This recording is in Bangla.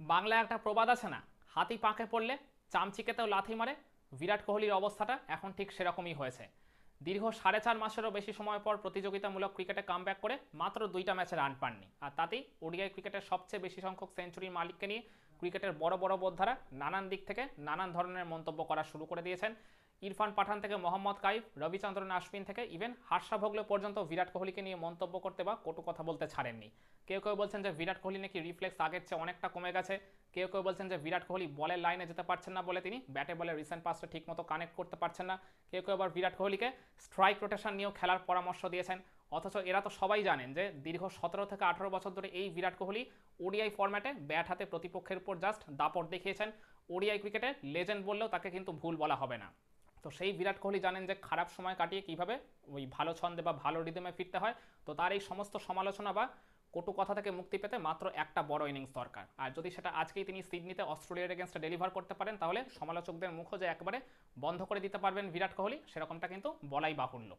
বাংলায় একটা প্রবাদ আছে না? হাতি পাঁকে পড়লে চামচিকেতেও লাথি মারে। বিরাট কোহলির অবস্থাটা এখন ঠিক সেরকমই হয়েছে। দীর্ঘ সাড়ে চার মাসেরও বেশি সময় পর প্রতিযোগিতামূলক ক্রিকেটে কামব্যাক করে মাত্র দুইটা ম্যাচে রান পাননি। আর তাতেই ওডিআই ক্রিকেটের সবচেয়ে বেশি সংখ্যক সেঞ্চুরির মালিককে নিয়ে ক্রিকেটের বড় বড় বোদ্ধারা নানান দিক থেকে নানান ধরনের মন্তব্য করা শুরু করে দিয়েছেন। ইরফান পাঠান থেকে মোহাম্মদ কাইফ, রবিচন্দ্রন আশ্বিন থেকে ইভেন হার্ষা ভোগলে পর্যন্ত বিরাট কোহলিকে নিয়ে মন্তব্য করতে বা কটু কথা বলতে ছাড়েননি। কেউ কেউ বলছেন যে বিরাট কোহলি নাকি রিফ্লেক্স আগের চেয়ে অনেকটা কমে গেছে। কেউ কেউ বলছেন যে বিরাট কোহলি বলের লাইনে যেতে পারছেন না বলে তিনি ব্যাটে বলে রিসেন্ট পাসটা ঠিকমতো কানেক্ট করতে পারছেন না। কেউ কেউ আবার বিরাট কোহলিকে স্ট্রাইক রোটেশন নিয়েও খেলার পরামর্শ দিয়েছেন। অথচ এরা তো সবাই জানেন যে দীর্ঘ সতেরো থেকে আঠারো বছর ধরে এই বিরাট কোহলি ওডিআই ফরম্যাটে ব্যাট হাতে প্রতিপক্ষের উপর জাস্ট দাপট দেখিয়েছেন। ওডিআই ক্রিকেটে লেজেন্ড বললেও তাকে কিন্তু ভুল বলা হবে না। তো সেই বিরাট কোহলি জানেন যে খারাপ সময় কাটিয়ে কীভাবে ওই ভালো ছন্দে বা ভালো রিদমে ফিরতে হয়। তো তার এই সমস্ত সমালোচনা বা কটু কথা থেকে মুক্তি পেতে মাত্র একটা বড় ইনিংস দরকার। আর যদি সেটা আজকেই তিনি সিডনিতে অস্ট্রেলিয়ার এগেনস্টে ডেলিভার করতে পারেন, তাহলে সমালোচকদের মুখও যে একবারে বন্ধ করে দিতে পারবেন বিরাট কোহলি, সেরকমটা কিন্তু বলাই বাহুল্য।